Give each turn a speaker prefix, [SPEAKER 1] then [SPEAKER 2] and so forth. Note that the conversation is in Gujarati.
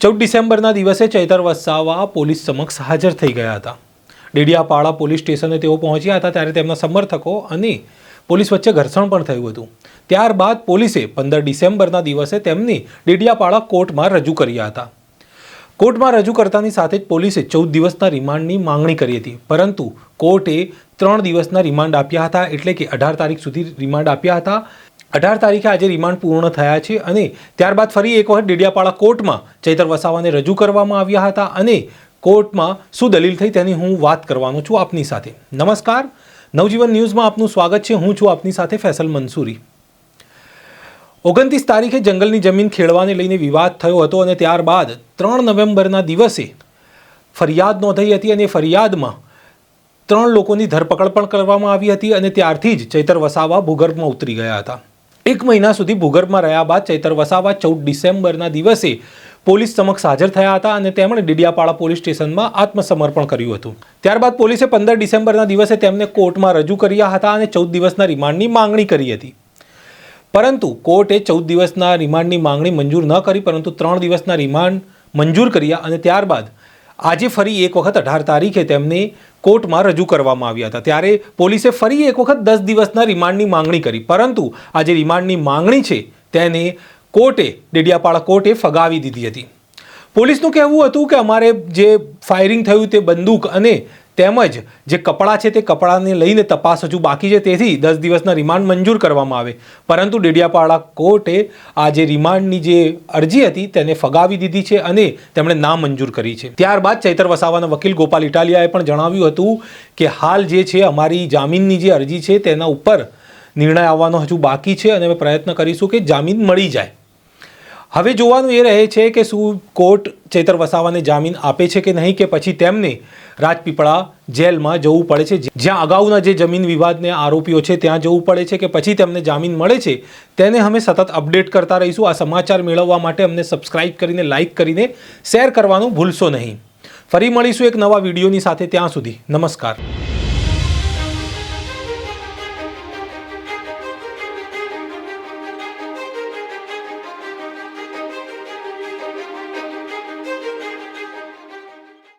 [SPEAKER 1] ચૌદ ડિસેમ્બરના દિવસે ચૈતર વસાવા પોલીસ સમક્ષ હાજર થઈ ગયા હતા. ડેડિયાપાડા પોલીસ સ્ટેશને તેઓ પહોંચ્યા હતા ત્યારે તેમના સમર્થકો અને પોલીસ વચ્ચે ઘર્ષણ પણ થયું હતું. ત્યારબાદ પોલીસે પંદર ડિસેમ્બરના દિવસે તેમની ડેડિયાપાડા કોર્ટમાં રજૂ કર્યા હતા. કોર્ટમાં રજૂ કરતાની સાથે જ પોલીસે ચૌદ દિવસના રિમાન્ડની માંગણી કરી હતી. પરંતુ કોર્ટે ત્રણ દિવસના રિમાન્ડ આપ્યા હતા એટલે કે અઢાર તારીખ સુધી રિમાન્ડ આપ્યા હતા. અઢાર તારીખે આજે રિમાન્ડ પૂર્ણ થયા છે અને ત્યારબાદ ફરી એક વખત ડેડિયાપાડા કોર્ટમાં ચૈતર વસાવાને રજૂ કરવામાં આવ્યા હતા અને કોર્ટમાં શું દલીલ થઈ તેની હું વાત કરવાનો છું આપની સાથે. નમસ્કાર. નવજીવન ન્યૂઝમાં આપનું સ્વાગત છે. હું છું આપની સાથે ફેસલ મંસૂરી. ઓગણત્રીસ તારીખે જંગલની જમીન ખેડવાને લઈને વિવાદ થયો હતો અને ત્યારબાદ ત્રણ નવેમ્બરના દિવસે ફરિયાદ નોંધાઈ હતી અને ફરિયાદમાં ત્રણ લોકોની ધરપકડ પણ કરવામાં આવી હતી અને ત્યારથી જ ચૈતર વસાવા ભૂગર્ભમાં ઉતરી ગયા હતા. એક મહિના સુધી ભૂગર્ભમાં રહ્યા બાદ ચૈતર વસાવા ચૌદ ડિસેમ્બરના દિવસે પોલીસ સમક્ષ હાજર થયા હતા અને તેમણે ડીડિયાપાડા પોલીસ સ્ટેશનમાં આત્મસમર્પણ કર્યું હતું. ત્યારબાદ પોલીસે પંદર ડિસેમ્બરના દિવસે તેમને કોર્ટમાં રજૂ કર્યા હતા અને ચૌદ દિવસના રિમાન્ડની માંગણી કરી હતી. પરંતુ કોર્ટે ચૌદ દિવસના રિમાન્ડની માંગણી મંજૂર ન કરી, પરંતુ ત્રણ દિવસના રિમાન્ડ મંજૂર કર્યા અને ત્યારબાદ આજે ફરી એક વખત અઢાર તારીખે તેમને કોર્ટમાં રજૂ કરવામાં આવ્યા હતા. ત્યારે પોલીસે ફરી એક વખત દસ દિવસના રિમાન્ડની માંગણી કરી. પરંતુ આ જે રિમાન્ડની માંગણી છે, તેને કોર્ટે, ડેડિયાપાડા કોર્ટે ફગાવી દીધી હતી. પોલીસનું કહેવું હતું કે અમારે જે ફાયરિંગ થયું તે બંદૂક અને તેમજ જે કપડાં છે તે કપડાને લઈને તપાસ હજુ બાકી છે. તેથી દસ દિવસના રિમાન્ડ મંજૂર કરવામાં આવે. પરંતુ ડેડિયાપાડા કોર્ટે આ જે રિમાન્ડની જે અરજી હતી તેને ફગાવી દીધી છે અને તેમણે ના મંજૂર કરી છે. ત્યારબાદ ચૈતર વસાવાના વકીલ ગોપાલ ઇટાલિયાએ પણ જણાવ્યું હતું કે હાલ જે છે અમારી જામીનની જે અરજી છે તેના ઉપર નિર્ણય આવવાનો હજુ બાકી છે અને અમે પ્રયત્ન કરીશું કે જામીન મળી જાય. હવે જોવાનું એ રહે છે કે શું કોર્ટ ચેતર વસાવાને જામીન આપે છે કે નહીં કે પછી તેમને રાજપીપળા જેલમાં જવું પડે છે. જ્યાં અગાઉના જે જમીન વિવાદને આરોપીઓ છે ત્યાં જવું પડે છે કે પછી તેમને જામીન મળે છે તેને અમે સતત અપડેટ કરતા રહીશું. આ સમાચાર મેળવવા માટે અમને સબસ્ક્રાઇબ કરીને લાઇક કરીને શેર કરવાનું ભૂલશો નહીં. ફરી મળીશું એક નવા વિડીયોની સાથે ત્યાં સુધી. નમસ્કાર.